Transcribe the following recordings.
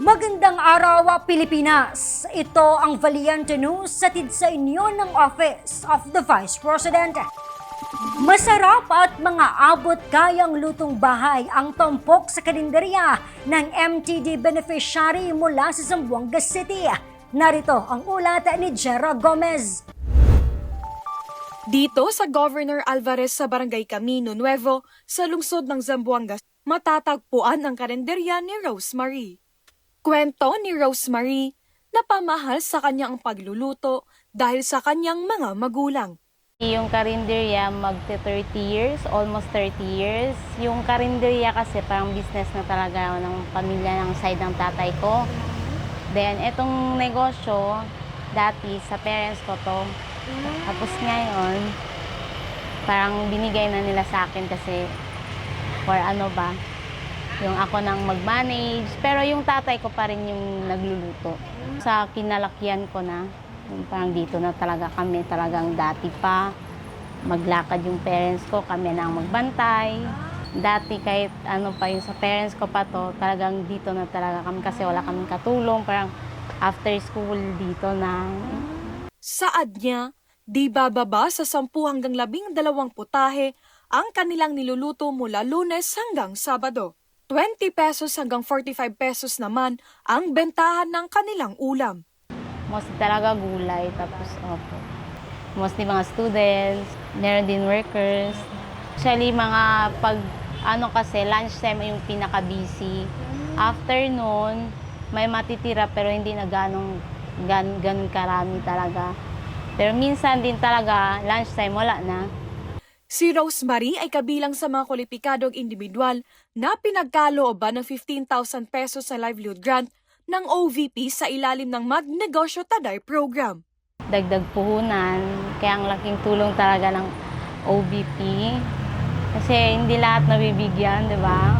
Magandang araw, Pilipinas! Ito ang Valiente News satid sa inyo ng Office of the Vice President. Masarap at mga abot kayang lutong bahay ang tumpok sa kalendarya ng MTD beneficiary mula sa Zamboanga City. Narito ang ulat ni Jera Gomez. Dito sa Governor Alvarez sa Barangay Camino Nuevo, sa lungsod ng Zamboanga, matatagpuan ang kalenderya ni Rosemary. Kwento ni Rosemary na pamahal sa kanyang pagluluto dahil sa kanyang mga magulang. Yung karinderya magte 30 years, almost 30 years. Yung karinderya kasi parang business na talaga ng pamilya ng side ng tatay ko. Then, etong negosyo, dati sa parents ko to. Tapos ngayon, parang binigay na nila sa akin kasi for ano ba, yung ako nang mag-manage. Pero yung tatay ko pa rin yung nagluluto. Sa kinalakihan ko na, yung parang dito na talaga kami, talagang dati pa. Maglakad yung parents ko, kami na ang magbantay. Dati kahit ano pa yung sa parents ko pa to, talagang dito na talaga kami kasi wala kaming katulong. Parang after school dito na. Saad niya, di bababa sa 10 hanggang 12 putahe ang kanilang niluluto mula lunes hanggang sabado. 20 pesos hanggang 45 pesos naman ang bentahan ng kanilang ulam. Mostly talaga gulay, tapos opo. Mostly mga students, meron din workers. Actually, mga pag, ano kasi, lunchtime yung pinaka-busy. Afternoon, may matitira pero hindi na ganong, gan, ganun karami talaga. Pero minsan din talaga, lunchtime wala na. Si Rosemary ay kabilang sa mga kwalipikadong individual na pinagkalooban ng 15,000 pesos sa livelihood grant ng OVP sa ilalim ng Magnegosyo Taday program. Dagdag puhunan, kaya ang laking tulong talaga ng OBP. Kasi hindi lahat nabibigyan, di ba?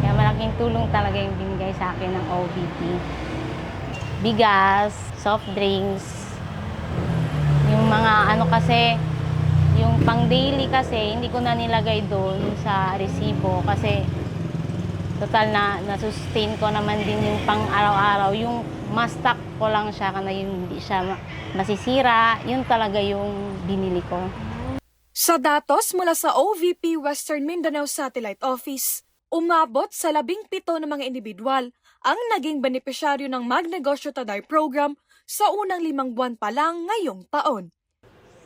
Kaya malaking tulong talaga yung binigay sa akin ng OBP. Bigas, soft drinks, yung mga ano kasi, yung pang daily kasi, hindi ko na nilagay doon sa resibo kasi total na nasustain ko naman din yung pang araw-araw. Yung mastock ko lang siya kana yung hindi siya ma- masisira. Yun talaga yung binili ko. Sa datos mula sa OVP Western Mindanao Satellite Office, umabot sa labing pito ng mga individual ang naging benepisyaryo ng Magnegosyo Taday program sa unang limang buwan pa lang ngayong taon.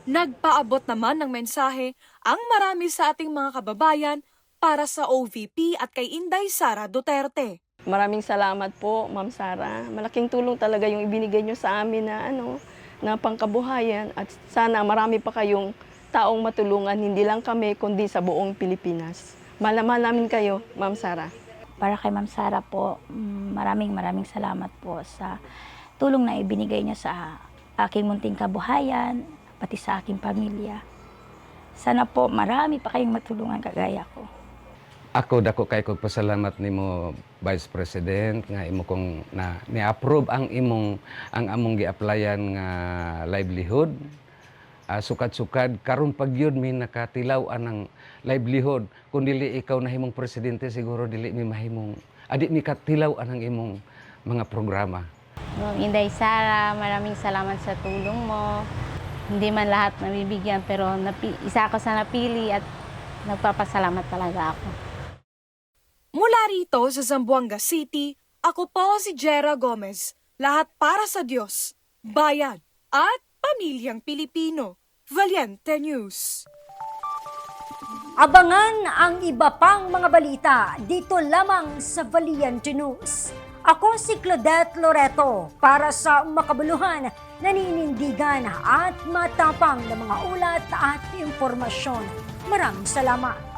Nagpaabot naman ng mensahe ang marami sa ating mga kababayan para sa OVP at kay Inday Sara Duterte. Maraming salamat po, Ma'am Sara. Malaking tulong talaga yung ibinigay nyo sa amin na ano, na pangkabuhayan at sana marami pa kayong taong matulungan, hindi lang kami kundi sa buong Pilipinas. Malaman namin kayo, Ma'am Sara. Para kay Ma'am Sara po, mm, maraming maraming salamat po sa tulong na ibinigay niya sa aking munting kabuhayan, pati sa aking pamilya. Sana po marami pa kayong matulungan kagaya ko. Ako dako kay kog pasalamat nimo Vice President nga imo kong na ni-approve ang imong ang among gi-applyan nga livelihood. Ah, sukad-sukad karon pag yun mi nakatilaw anang livelihood kun dili ikaw nahimong presidente siguro dili mi mahimong adi mi katilaw anang imong mga programa. Inday Sara, maraming salamat sa tulong mo. Hindi man lahat nabibigyan pero napi- isa ako sa napili at nagpapasalamat talaga ako. Mula rito sa Zamboanga City, ako po si Jera Gomez. Lahat para sa Diyos, bayan at pamilyang Pilipino. Valiente News. Abangan ang iba pang mga balita dito lamang sa Valiente News. Ako si Claudette Loreto para sa makabuluhan, naninindigan at matapang na mga ulat at impormasyon. Maraming salamat.